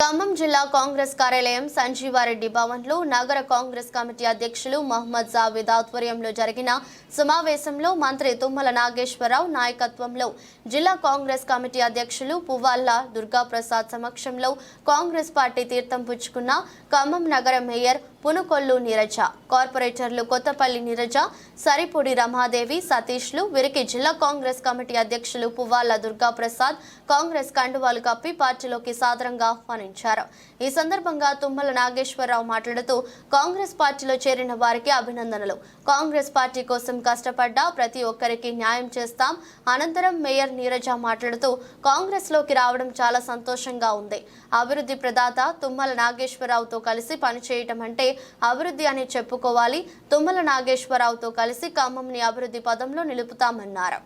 ఖమ్మం జిల్లా కాంగ్రెస్ కార్యాలయం సంజీవారెడ్డి భవన్లో నగర కాంగ్రెస్ కమిటీ అధ్యక్షులు మహమ్మద్ జావేద్ ఆధ్వర్యంలో జరిగిన సమావేశంలో మంత్రి తుమ్మల నాగేశ్వరరావు నాయకత్వంలో జిల్లా కాంగ్రెస్ కమిటీ అధ్యక్షులు పువ్వాళ్ళ దుర్గాప్రసాద్ సమక్షంలో కాంగ్రెస్ పార్టీ తీర్థం పుచ్చుకున్న ఖమ్మం నగర మేయర్ పునుకొల్లు నీరజ కార్పొరేటర్లు కొత్తపల్లి నీరజ సరిపూడి రమాదేవి సతీష్లు వీరికి జిల్లా కాంగ్రెస్ కమిటీ అధ్యక్షులు పువ్వాల దుర్గాప్రసాద్ కాంగ్రెస్ కండువాలు కప్పి పార్టీలోకి సాదరంగా ఆహ్వానించారు. ఈ సందర్భంగా తుమ్మల నాగేశ్వరరావు మాట్లాడుతూ కాంగ్రెస్ పార్టీలో చేరిన వారికి అభినందనలు. కాంగ్రెస్ పార్టీ కోసం కష్టపడ్డా ప్రతి ఒక్కరికి న్యాయం చేస్తాం. అనంతరం మేయర్ నీరజ మాట్లాడుతూ కాంగ్రెస్లోకి రావడం చాలా సంతోషంగా ఉంది. అభివృద్ధి ప్రదాత తుమ్మల నాగేశ్వరరావుతో కలిసి పనిచేయటం అంటే అభివృద్ధి అని చెప్పుకోవాలి. తుమ్మల నాగేశ్వరరావుతో కలిసి ఖమ్మంని అభివృద్ధి పదంలో నిలుపుతామన్నారు.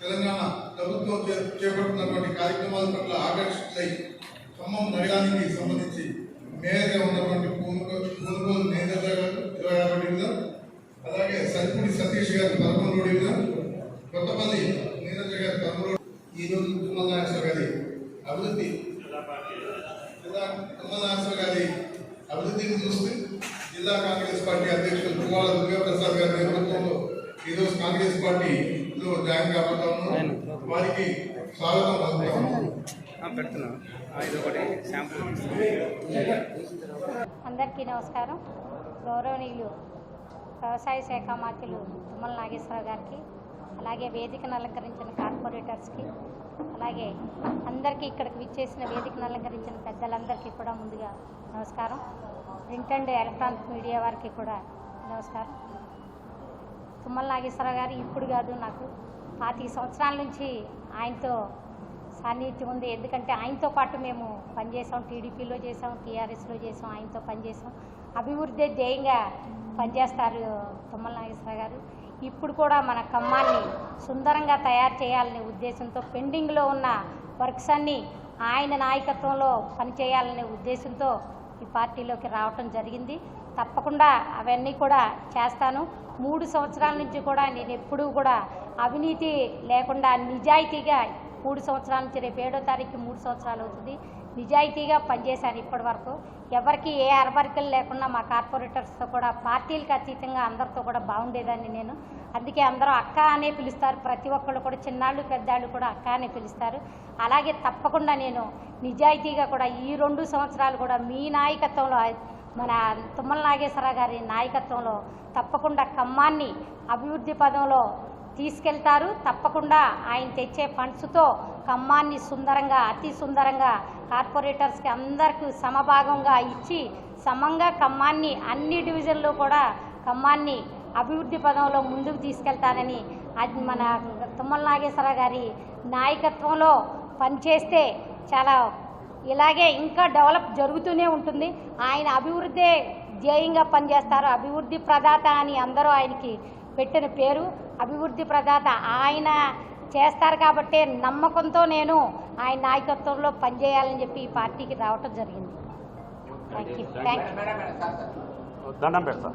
తెలంగాణ ప్రభుత్వం చేపడుతున్నటువంటి కార్యక్రమాల పట్ల ఆకర్షితులై ఖమ్మం నగరానికి సంబంధించి మేయర్గా ఉన్నటువంటి పూనుకోలు నేంద్ర గారు ఇరవై ఆరో డివిజన్ అలాగే సరిపూడి సతీష్ గారు పదకొండో డివిజన్ కొత్తపల్లి నేంద్ర గారు పదమూడు ఈ రోజు తుమ్మల నాగేశ్వర గారి అభివృద్ధి నాగేశ్వర గారి అభివృద్ధిని చూస్తూ జిల్లా కాంగ్రెస్ పార్టీ అధ్యక్షులు దుర్గాప్రసాద్ గారి నేతృత్వంలో ఈరోజు కాంగ్రెస్ పార్టీలో జాయిన్ వారికి స్వాగతం పలుకుతాము అందరికీ నమస్కారం. గౌరవనీయులు వ్యవసాయ శాఖ మంత్రులు తుమ్మల నాగేశ్వరరావు గారికి అలాగే వేదికను అలంకరించిన కార్పొరేటర్స్కి అలాగే అందరికీ ఇక్కడికి విచ్చేసిన వేదికను అలంకరించిన పెద్దలందరికీ కూడా ముందుగా నమస్కారం. ప్రింట్ అండ్ ఎలక్ట్రానిక్ మీడియా వారికి కూడా నమస్కారం. తుమ్మల నాగేశ్వరరావు గారు ఇప్పుడు కాదు నాకు పాతిక సంవత్సరాల నుంచి ఆయనతో సాన్నిహిత్యం ఉంది. ఎందుకంటే ఆయనతో పాటు మేము పనిచేసాం టీడీపీలో చేసాం టీఆర్ఎస్లో చేసాం ఆయనతో పనిచేసాం అభివృద్ధి ధ్యేయంగా పనిచేస్తారు తుమ్మల నాగేశ్వర గారు. ఇప్పుడు కూడా మన ఖమ్మాన్ని సుందరంగా తయారు చేయాలనే ఉద్దేశంతో పెండింగ్లో ఉన్న వర్క్స్ అన్నీ ఆయన నాయకత్వంలో పనిచేయాలనే ఉద్దేశంతో ఈ పార్టీలోకి రావటం జరిగింది. తప్పకుండా అవన్నీ కూడా చేస్తాను. మూడు సంవత్సరాల నుంచి కూడా నేను ఎప్పుడూ కూడా అవినీతి లేకుండా నిజాయితీగా మూడు సంవత్సరాల నుంచి రేపు ఏడో తారీఖు మూడు సంవత్సరాలు అవుతుంది. నిజాయితీగా పనిచేశాను ఇప్పటి వరకు. ఎవరికి ఏ అరబరికలు లేకుండా మా కార్పొరేటర్స్తో కూడా పార్టీలకు అతీతంగా అందరితో కూడా బాగుండేదాన్ని నేను. అందుకే అందరూ అక్క అనే పిలుస్తారు. ప్రతి ఒక్కళ్ళు కూడా చిన్నాళ్ళు పెద్దాళ్ళు కూడా అక్క అనే పిలుస్తారు. అలాగే తప్పకుండా నేను నిజాయితీగా కూడా ఈ రెండు సంవత్సరాలు కూడా మీ నాయకత్వంలో మన తుమ్మల నాగేశ్వర గారి నాయకత్వంలో తప్పకుండా ఖమ్మాన్ని అభివృద్ధి పదంలో తీసుకెళ్తారు. తప్పకుండా ఆయన తెచ్చే ఫండ్స్తో ఖమ్మాన్ని సుందరంగా అతి సుందరంగా కార్పొరేటర్స్కి అందరికీ సమభాగంగా ఇచ్చి సమంగా ఖమ్మాన్ని అన్ని డివిజన్లు కూడా ఖమ్మాన్ని అభివృద్ధి పదంలో ముందుకు తీసుకెళ్తానని అది మన తుమ్మల నాగేశ్వర గారి నాయకత్వంలో పనిచేస్తే చాలా ఇలాగే ఇంకా డెవలప్ జరుగుతూనే ఉంటుంది. ఆయన అభివృద్ధి ధ్యేయంగా పనిచేస్తారు. అభివృద్ధి ప్రదాత అని అందరూ ఆయనకి పెట్టిన పేరు అభివృద్ధి ప్రదాత. ఆయన చేస్తారు కాబట్టే నమ్మకంతో నేను ఆయన నాయకత్వంలో పనిచేయాలని చెప్పి ఈ పార్టీకి రావటం జరిగింది. థ్యాంక్ యూ థ్యాంక్ యూ దండం పెడతా.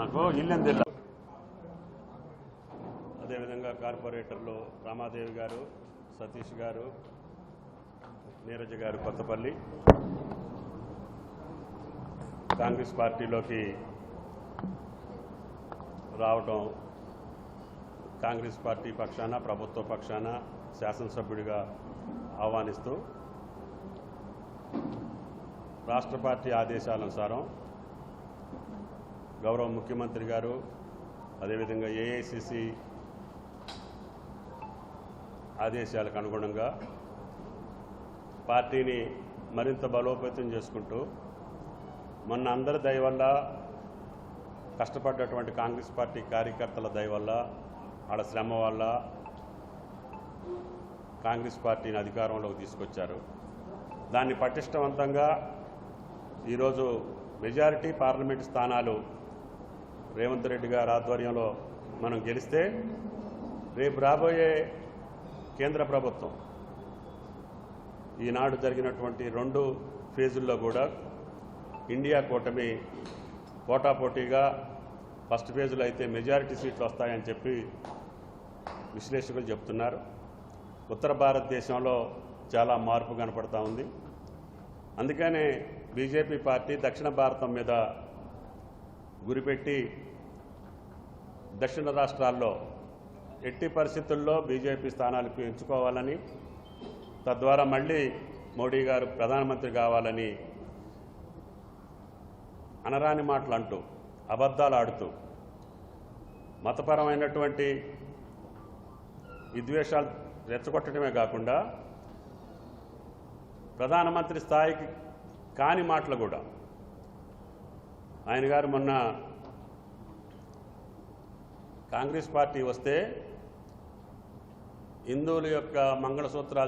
నాకు ఇల్లు తెల్ల అదేవిధంగా కార్పొరేటర్లు రామాదేవి గారు సతీష్ గారు నీరజ గారు కొత్తపల్లి. కాంగ్రెస్ పార్టీలోకి రావటం కాంగ్రెస్ పార్టీ పక్షాన ప్రభుత్వ పక్షాన శాసనసభ్యుడిగా ఆహ్వానిస్తూ రాష్ట్ర పార్టీ ఆదేశాలనుసారం గౌరవ ముఖ్యమంత్రి గారు అదేవిధంగా ఏఐసిసి ఆదేశాలకు అనుగుణంగా పార్టీని మరింత బలోపేతం చేసుకుంటూ మొన్న అందరి దయవల్ల కష్టపడ్డటువంటి కాంగ్రెస్ పార్టీ కార్యకర్తల దయ వల్ల వాళ్ళ శ్రమ వల్ల కాంగ్రెస్ పార్టీని అధికారంలోకి తీసుకొచ్చారు. దాన్ని పటిష్టవంతంగా ఈరోజు మెజారిటీ పార్లమెంట్ స్థానాలు రేవంత్ రెడ్డి గారి ఆధ్వర్యంలో మనం గెలిస్తే రేపు రాబోయే కేంద్ర ప్రభుత్వం ఈనాడు జరిగినటువంటి రెండు ఫేజుల్లో కూడా ఇండియా కూటమి పోటాపోటీగా ఫస్ట్ ఫేజ్లో అయితే మెజారిటీ సీట్లు వస్తాయని చెప్పి విశ్లేషకులు చెప్తున్నారు. ఉత్తర భారతదేశంలో చాలా మార్పు కనపడతా ఉంది. అందుకనే బీజేపీ పార్టీ దక్షిణ భారతం మీద గురిపెట్టి దక్షిణ రాష్ట్రాల్లో ఎట్టి పరిస్థితుల్లో బీజేపీ స్థానాలు పెంచుకోవాలని తద్వారా మళ్ళీ మోడీ గారు ప్రధానమంత్రి కావాలని అనరాని మాటలు అంటూ అబద్ధాలు ఆడుతూ మతపరమైనటువంటి విద్వేషాలు రెచ్చగొట్టడమే కాకుండా ప్రధానమంత్రి స్థాయికి కాని మాటలు కూడా. ఆయన గారు మొన్న కాంగ్రెస్ పార్టీ వస్తే హిందువుల యొక్క మంగళసూత్రాలు